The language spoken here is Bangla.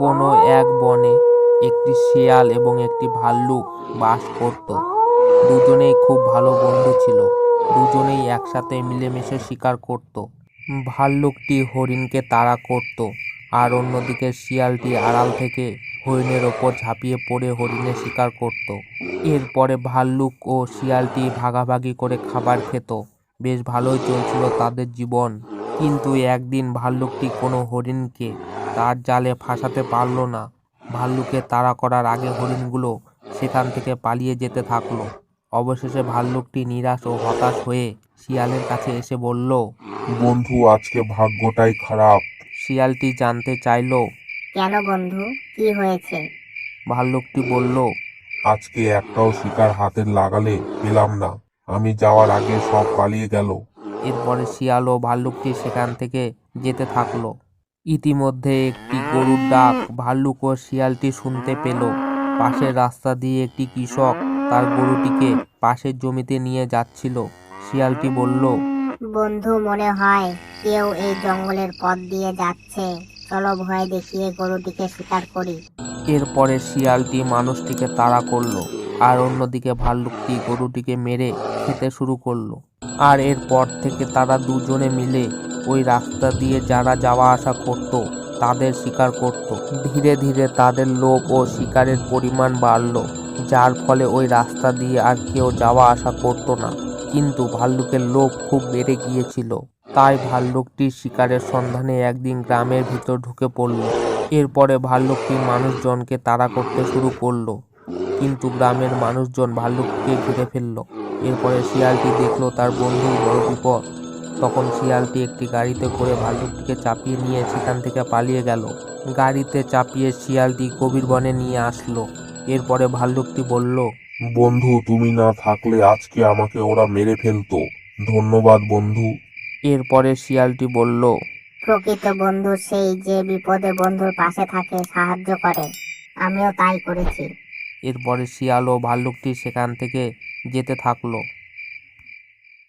কোনো এক বনে একটি শিয়াল এবং একটি ভাল্লুক বাস করত। দুজনেই খুব ভালো বন্ধু ছিল। দুজনেই একসাথে মিলেমিশে শিকার করত। ভাল্লুকটি হরিণকে তাড়া করত আর অন্যদিকে শিয়ালটি আড়াল থেকে হরিণের ওপর ঝাঁপিয়ে পড়ে হরিণের শিকার করত। এরপরে ভাল্লুক ও শিয়ালটি ভাগাভাগি করে খাবার খেত। বেশ ভালোই চলছিল তাদের জীবন। কিন্তু একদিন ভাল্লুকটি কোনো হরিণকে তার জালে ফাঁসাতে পারল না। ভাল্লুকে তাড়া করার আগে হরিণগুলো সেখান থেকে পালিয়ে যেতে থাকল। অবশেষে ভাল্লুকটি নিরাশ ও হতাশ হয়ে শিয়ালের কাছে এসে বলল বন্ধু আজকে ভাগ্যটাই খারাপ। শিয়ালটি জানতে চাইল কেন বন্ধু? কি হয়েছে? ভাল্লুকটি বলল আজকে একটাও শিকার হাতের লাগালে পেলাম না। আমি যাওয়ার আগে সব পালিয়ে গেল। এরপরে শিয়াল ও ভাল্লুকটি সেখান থেকে যেতে থাকল। ইতিমধ্যে একটি গরুর ডাক ভাল্লুক ও শিয়ালটি শুনতে পেল। পাশের রাস্তা দিয়ে একটি কৃষক তার গরুটিকে পাশের জমিতে নিয়ে যাচ্ছিল। শিয়ালটি বলল বন্ধু মনে হয় কেউ এই জঙ্গলের পথ দিয়ে যাচ্ছে। চলো ভয় দেখিয়ে গরুটিকে শিকার করি। এরপরে শিয়ালটি মানুষটিকে তাড়া করল আর অন্যদিকে ভাল্লুকটি গরুটিকে মেরে খেতে শুরু করল। আর এরপর থেকে তারা দুজনে মিলে ওই রাস্তা দিয়ে যারা যাওয়া আসা করত, তাদের শিকার করত। ধীরে ধীরে তাদের লোভ ও শিকারের পরিমাণ বাড়লো, যার ফলে ওই রাস্তা দিয়ে আর কেউ যাওয়া আসা করত না। কিন্তু ভাল্লুকের লোভ খুব বেড়ে গিয়েছিল। তাই ভাল্লুকটি শিকারের সন্ধানে একদিন গ্রামের ভিতর ঢুকে পড়ল। এরপরে ভাল্লুকটি মানুষজনকে তাড়া করতে শুরু করল। কিন্তু গ্রামের মানুষজন ভাল্লুককে ঘিরে ফেলল। এরপরে শিয়ালটি দেখল তার বন্ধুর বড় বিপদ। তখন শিয়ালটি একটি গাড়িতে করে ভাল্লুকটিকে চাপিয়ে নিয়ে সেখান থেকে পালিয়ে গেল। গাড়িতে চাপিয়ে শিয়ালটি গভীর বনে নিয়ে আসলো। এরপরে ভাল্লুকটি বলল বন্ধু তুমি না থাকলে আজকে আমাকে ওরা মেরে ফেলতো। ধন্যবাদ বন্ধু। এরপরে শিয়ালটি বলল প্রকৃত বন্ধু সেই যে বিপদে বন্ধুর পাশে থাকে সাহায্য করে। আমিও তাই করেছি। এরপরে শিয়াল ও ভাল্লুকটি সেখান থেকে যেতে থাকল।